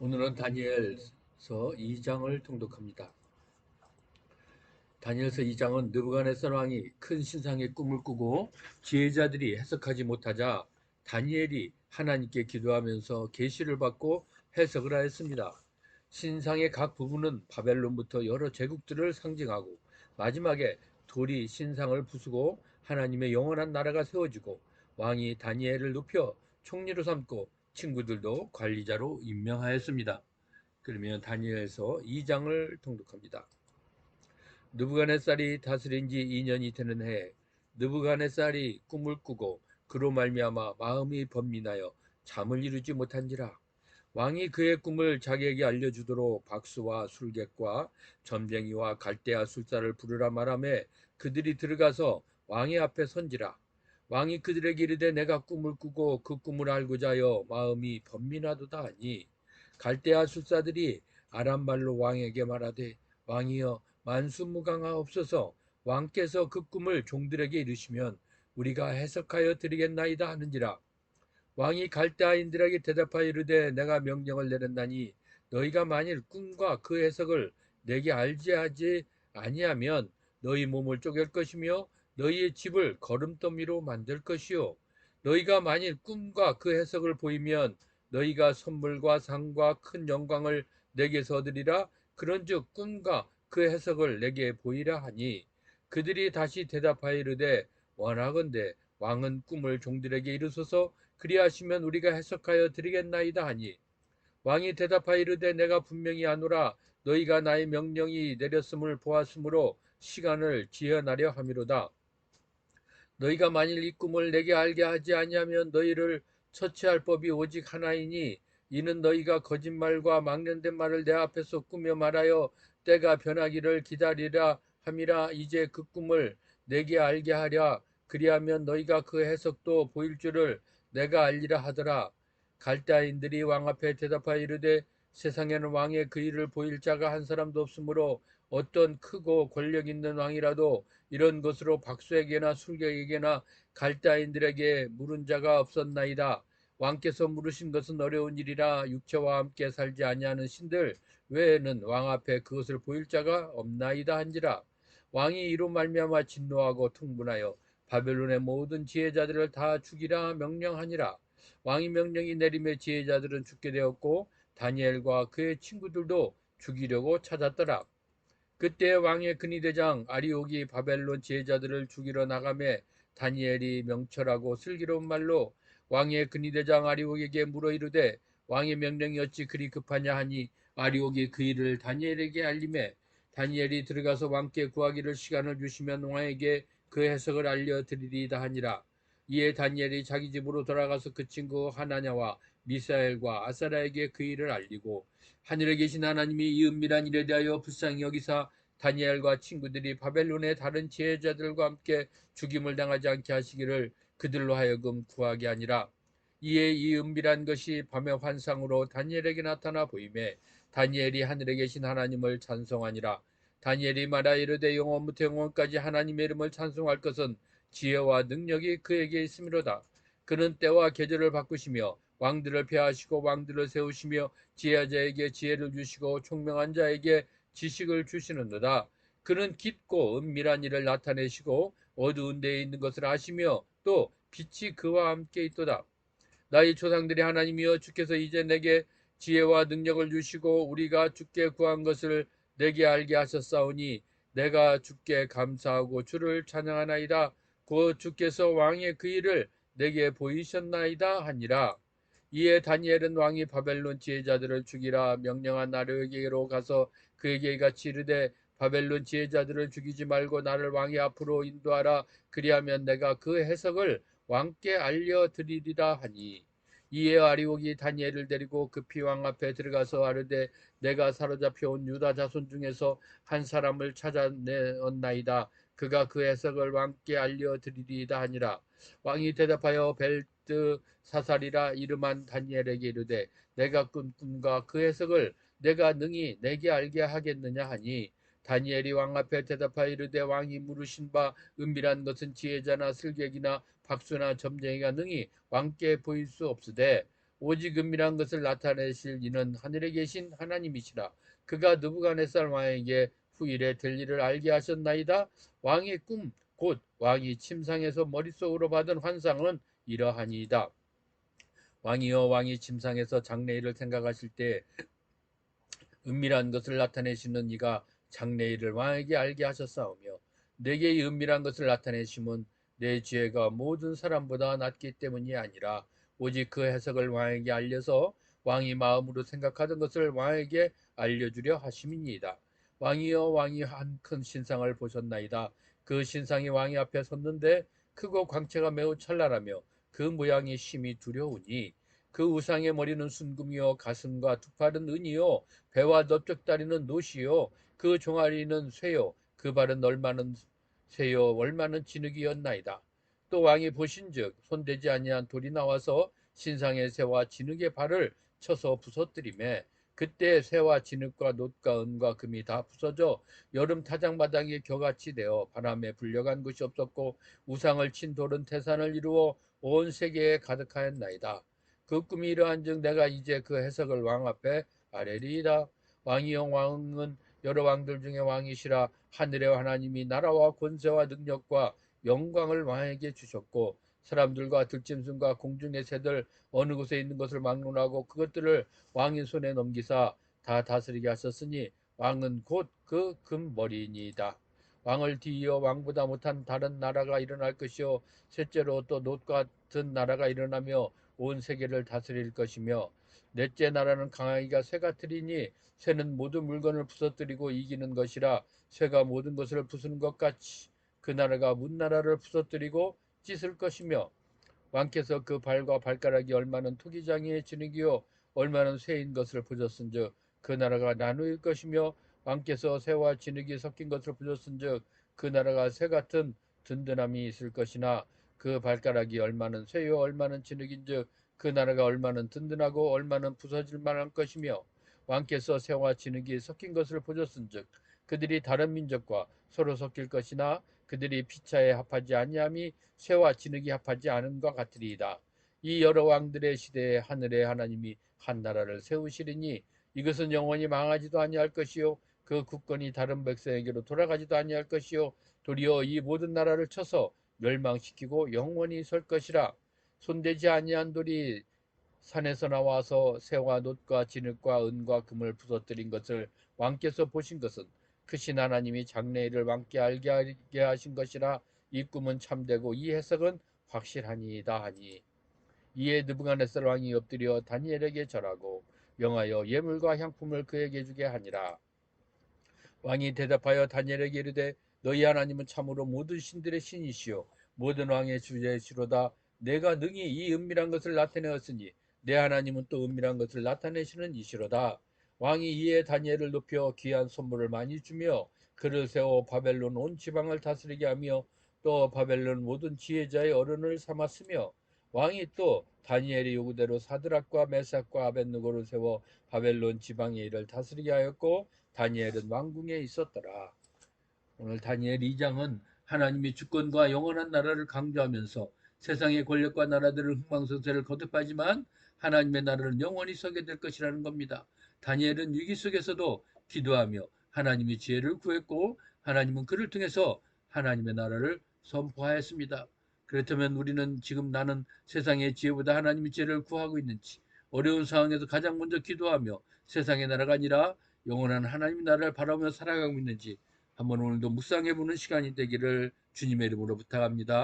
오늘은 다니엘서 2장을 통독합니다. 다니엘서 2장은 느부갓네살 왕이 큰 신상의 꿈을 꾸고 지혜자들이 해석하지 못하자 다니엘이 하나님께 기도하면서 계시를 받고 해석을 하였습니다. 신상의 각 부분은 바벨론부터 여러 제국들을 상징하고 마지막에 돌이 신상을 부수고 하나님의 영원한 나라가 세워지고 왕이 다니엘을 높여 총리로 삼고 친구들도 관리자로 임명하였습니다. 그러면 다니엘서 2장을 통독합니다. 느부갓네살이 다스린 지 2년이 되는 해에 느부갓네살이 꿈을 꾸고 그로 말미암아 마음이 번민하여 잠을 이루지 못한지라 왕이 그의 꿈을 자기에게 알려주도록 박수와 술객과 점쟁이와 갈대아 술사를 부르라 말하며 그들이 들어가서 왕의 앞에 선지라 왕이 그들에게 이르되 내가 꿈을 꾸고 그 꿈을 알고자 하여 마음이 번민하도다 하니 갈대아 술사들이 아람말로 왕에게 말하되 왕이여 만수무강하옵소서 왕께서 그 꿈을 종들에게 이르시면 우리가 해석하여 드리겠나이다 하는지라. 왕이 갈대아인들에게 대답하여 이르되 내가 명령을 내렸나니 너희가 만일 꿈과 그 해석을 내게 알지 하지 아니하면 너희 몸을 쪼갤 것이며 너희의 집을 걸음더미로 만들 것이요. 너희가 만일 꿈과 그 해석을 보이면 너희가 선물과 상과 큰 영광을 내게서 얻으리라. 그런즉 꿈과 그 해석을 내게 보이라 하니 그들이 다시 대답하여 이르되 원하건대 왕은 꿈을 종들에게 이르소서. 그리하시면 우리가 해석하여 드리겠나이다 하니 왕이 대답하여 이르되 내가 분명히 아노라. 너희가 나의 명령이 내렸음을 보았으므로 시간을 지연하려 함이로다 너희가 만일 이 꿈을 내게 알게 하지 아니하면 너희를 처치할 법이 오직 하나이니 이는 너희가 거짓말과 망령된 말을 내 앞에서 꾸며 말하여 때가 변하기를 기다리라 함이라. 이제 그 꿈을 내게 알게 하랴. 그리하면 너희가 그 해석도 보일 줄을 내가 알리라 하더라. 갈대아인들이 왕 앞에 대답하여 이르되 세상에는 왕의 그 일을 보일 자가 한 사람도 없으므로 어떤 크고 권력 있는 왕이라도 이런 것으로 박수에게나 술객에게나 갈대아인들에게 물은 자가 없었나이다. 왕께서 물으신 것은 어려운 일이라 육체와 함께 살지 아니하는 신들 외에는 왕 앞에 그것을 보일 자가 없나이다 한지라. 왕이 이로 말미암아 진노하고 통분하여 바벨론의 모든 지혜자들을 다 죽이라 명령하니라. 왕이 명령이 내림에 지혜자들은 죽게 되었고 다니엘과 그의 친구들도 죽이려고 찾았더라. 그때 왕의 근위대장 아리옥이 바벨론 지혜자들을 죽이러 나가매 다니엘이 명철하고 슬기로운 말로 왕의 근위대장 아리옥에게 물어 이르되 왕의 명령이 어찌 그리 급하냐 하니 아리옥이 그 일을 다니엘에게 알림해 다니엘이 들어가서 왕께 구하기를 시간을 주시면 왕에게 그 해석을 알려드리리다 하니라. 이에 다니엘이 자기 집으로 돌아가서 그 친구 하나냐와 미사엘과 아사라에게 그 일을 알리고 하늘에 계신 하나님이 이 은밀한 일에 대하여 불쌍히 여기사 다니엘과 친구들이 바벨론의 다른 지혜자들과 함께 죽임을 당하지 않게 하시기를 그들로 하여금 구하게 아니라. 이에 이 은밀한 것이 밤의 환상으로 다니엘에게 나타나 보임에 다니엘이 하늘에 계신 하나님을 찬송하니라. 다니엘이 말하 이르되 영원부터 영원까지 하나님의 이름을 찬송할 것은 지혜와 능력이 그에게 있음이로다. 그는 때와 계절을 바꾸시며 왕들을 폐하시고 왕들을 세우시며 지혜자에게 지혜를 주시고 총명한 자에게 지식을 주시는도다. 그는 깊고 은밀한 일을 나타내시고 어두운 데에 있는 것을 아시며 또 빛이 그와 함께 있도다. 나의 조상들이 하나님이여 주께서 이제 내게 지혜와 능력을 주시고 우리가 주께 구한 것을 내게 알게 하셨사오니 내가 주께 감사하고 주를 찬양하나이다. 곧 주께서 왕의 그 일을 내게 보이셨나이다 하니라. 이에 다니엘은 왕이 바벨론 지혜자들을 죽이라 명령한 나르에게로 가서 그에게 같이 이르되 바벨론 지혜자들을 죽이지 말고 나를 왕의 앞으로 인도하라. 그리하면 내가 그 해석을 왕께 알려드리리라 하니. 이에 아리옥이 다니엘을 데리고 급히 왕 앞에 들어가서 아르되 내가 사로잡혀 온 유다 자손 중에서 한 사람을 찾아내었나이다 그가 그 해석을 왕께 알려드리리다 하니라 왕이 대답하여 벨트 사살이라 이름한 다니엘에게 이르되 내가 꾼 꿈과 그 해석을 내가 능히 내게 알게 하겠느냐 하니 다니엘이 왕 앞에 대답하여 이르되 왕이 물으신 바 은밀한 것은 지혜자나 슬객이나 박수나 점쟁이가 능히 왕께 보일 수 없으되 오직 은밀한 것을 나타내실 이는 하늘에 계신 하나님이시라. 그가 느부갓네살 왕에게 후일에 될 일을 알게 하셨나이다. 왕의 꿈 곧 왕이 침상에서 머릿속으로 받은 환상은 이러하니이다. 왕이여 왕이 침상에서 장래일을 생각하실 때 은밀한 것을 나타내시는 이가 장래일을 왕에게 알게 하셨사오며 내게 이 은밀한 것을 나타내심은 내 지혜가 모든 사람보다 낮기 때문이 아니라 오직 그 해석을 왕에게 알려서 왕이 마음으로 생각하던 것을 왕에게 알려주려 하심이니이다. 왕이여 왕이 한 큰 신상을 보셨나이다. 그 신상이 왕이 앞에 섰는데 크고 광채가 매우 찬란하며 그 모양이 심히 두려우니 그 우상의 머리는 순금이요 가슴과 두 팔은 은이요 배와 넓적다리는 노시요 그 종아리는 쇠요 그 발은 얼마는 쇠요 얼마는 진흙이었나이다. 또 왕이 보신즉 손대지 아니한 돌이 나와서 신상의 새와 진흙의 발을 쳐서 부서뜨리매 그때 새와 진흙과 놋과 은과 금이 다 부서져 여름 타작마당이 겨같이 되어 바람에 불려간 것이 없었고 우상을 친 돌은 태산을 이루어 온 세계에 가득하였나이다. 그 꿈이 이러한즉 내가 이제 그 해석을 왕 앞에 아뢰리이다. 왕이여 왕은 여러 왕들 중에 왕이시라 하늘의 하나님이 나라와 권세와 능력과 영광을 왕에게 주셨고 사람들과 들짐승과 공중의 새들 어느 곳에 있는 것을 막론하고 그것들을 왕의 손에 넘기사 다 다스리게 하셨으니 왕은 곧 그 금머리이니이다. 왕을 뒤이어 왕보다 못한 다른 나라가 일어날 것이요 셋째로 또 놋 같은 나라가 일어나며 온 세계를 다스릴 것이며 넷째 나라는 강하기가 새 같으리니 새는 모든 물건을 부서뜨리고 이기는 것이라 새가 모든 것을 부수는 것 같이 그 나라가 문 나라를 부서뜨리고 찢을 것이며 왕께서 그 발과 발가락이 얼마는 토기장이의 진흙이요 얼마는 쇠인 것을 보셨은즉 그 나라가 나누일 것이며 왕께서 새와 진흙이 섞인 것을 보셨은즉 그 나라가 새 같은 든든함이 있을 것이나 그 발가락이 얼마는 쇠요 얼마는 진흙인즉 그 나라가 얼마는 든든하고 얼마는 부서질 만한 것이며 왕께서 새와 진흙이 섞인 것을 보셨은즉 그들이 다른 민족과 서로 섞일 것이나 그들이 피차에 합하지 아니함이 새와 진흙이 합하지 것 같으리이다. 이 여러 왕들의 시대에 하늘의 하나님이 한 나라를 세우시리니 이것은 영원히 망하지도 아니할 것이요 그 국권이 다른 백성에게로 돌아가지도 아니할 것이요 도리어 이 모든 나라를 쳐서 멸망시키고 영원히 설 것이라 손대지 아니한 돌이 산에서 나와서 새와 놋과 진흙과 은과 금을 부서뜨린 것을 왕께서 보신 것은 크신 하나님이 장래일을 왕께 알게 하신 것이라 이 꿈은 참되고 이 해석은 확실하니이다 하니. 이에 느부갓네살 왕이 엎드려 다니엘에게 절하고 명하여 예물과 향품을 그에게 주게 하니라. 왕이 대답하여 다니엘에게 이르되 너희 하나님은 참으로 모든 신들의 신이시요 모든 왕의 주제시로다. 내가 능히 이 은밀한 것을 나타내었으니 내 하나님은 또 은밀한 것을 나타내시는 이시로다 왕이 이에 다니엘을 높여 귀한 선물을 많이 주며 그를 세워 바벨론 온 지방을 다스리게 하며 또 바벨론 모든 지혜자의 어른을 삼았으며 왕이 또 다니엘의 요구대로 사드락과 메삭과 아벤누고를 세워 바벨론 지방의 일을 다스리게 하였고 다니엘은 왕궁에 있었더라. 오늘 다니엘 2장은 하나님의 주권과 영원한 나라를 강조하면서 세상의 권력과 나라들을 흥망성쇠를 거듭하지만 하나님의 나라는 영원히 서게 될 것이라는 겁니다. 다니엘은 위기 속에서도 기도하며 하나님의 지혜를 구했고 하나님은 그를 통해서 하나님의 나라를 선포하였습니다. 그렇다면 우리는 지금 나는 세상의 지혜보다 하나님의 지혜를 구하고 있는지 어려운 상황에서 가장 먼저 기도하며 세상의 나라가 아니라 영원한 하나님의 나라를 바라보며 살아가고 있는지 한번 오늘도 묵상해 보는 시간이 되기를 주님의 이름으로 부탁합니다.